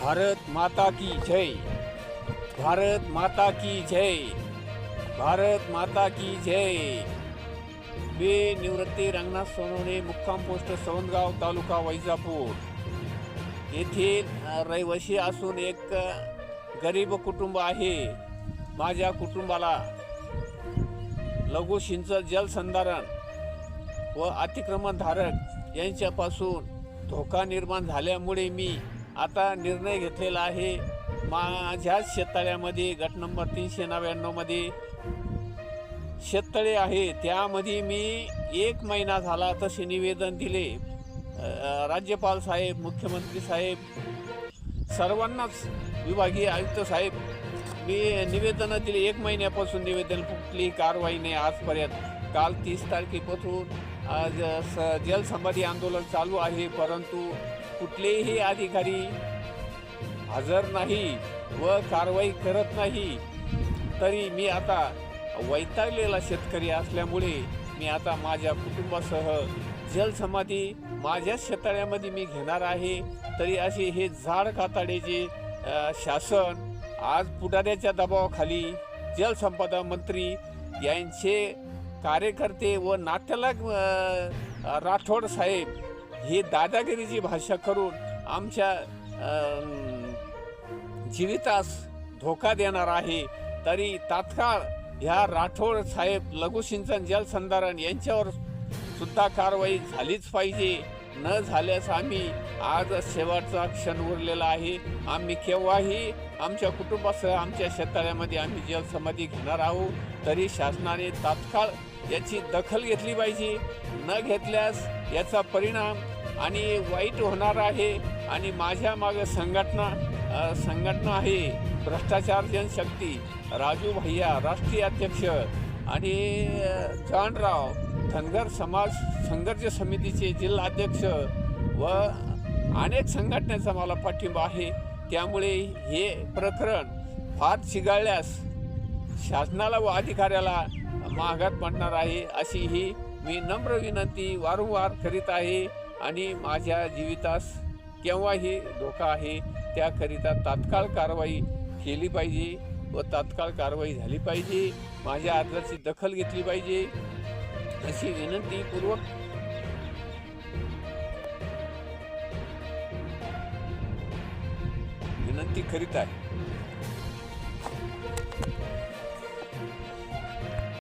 भारत माता की जय। भारत माता की जय। भारत माता की जय। बे निवृत्ती रंगनाथ सोनवणे मुक्काम पोस्ट सवंदगाव तालुका वैजापूर. येथे रहिवाशी रहिवासी असून एक गरीब कुटुंब आहे. माझ्या कुटुंबाला लघु सिंचन जलसंधारण व अतिक्रमणधारक यांच्यापासून धोका निर्माण झाल्यामुळे मी आता निर्णय घेतलेला आहे. माझ्याच शेततळ्यामध्ये गट नंबर तीनशे नव्याण्णवमध्ये शेततळे आहे. त्यामध्ये मी एक महिना झाला तसे निवेदन दिले. राज्यपाल साहेब मुख्यमंत्री साहेब सर्वांनाच विभागीय आयुक्त साहेब मी निवेदनं दिली. एक महिन्यापासून निवेदन कुठलीही कारवाई नाही. आजपर्यंत काल तीस तारखेपासून आज स जलसंबाधी आंदोलन चालू आहे. परंतु कुठलेही अधिकारी हजर नाही व कारवाई करत नाही. तरी मी आता वैतागलेला शेतकरी असल्यामुळे मी आता माझ्या कुटुंबासह जलसमाधी माझ्या शेताळ्यामध्ये मी घेणार आहे. तरी असे हे झाड काताड्याचे शासन आज पुढाऱ्याच्या दबावाखाली जलसंपदा मंत्री यांचे कार्यकर्ते व नाट्याला राठोड साहेब हे दादागिरीची भाषा करून आमच्या जीवितास धोका देणार आहे तरी तात्काळ ह्या राठोड साहेब लघुसिंचन जलसंधारण यांच्यावर सुद्धा कारवाई झालीच पाहिजे. न झाल्यास आम्ही आज शेवटचा क्षण उरलेला आहे. आम्ही केव्हाही आमच्या कुटुंबासह आमच्या शेततळ्यामध्ये आम्ही जलसमाधी घेणार आहोत तरी शासनाने तात्काळ याची दखल घेतली पाहिजे. न घेतल्यास याचा परिणाम आणि वाईट होणार आहे आणि माझ्या मागे संघटना संघटना आहे. भ्रष्टाचार जनशक्ती राजू भैया राष्ट्रीय अध्यक्ष आणि अ, जानराव धनगर समाज संघर्ष समितीचे जिल्हाध्यक्ष व अनेक संघटनेचा मला पाठिंबा आहे. त्यामुळे हे प्रकरण फार चिघळल्यास शासनाला व अधिकाऱ्याला माघात पडणार आहे अशी ही मी नम्र विनंती वारंवार करीत आहे आणि माझ्या जीवितास केव्हाही धोका आहे त्याकरिता तात्काळ कारवाई केली पाहिजे व तात्काळ कारवाई झाली पाहिजे. माझ्या अर्जाची दखल घेतली पाहिजे. अशी विनंतीपूर्वक विनंती करीत आहे.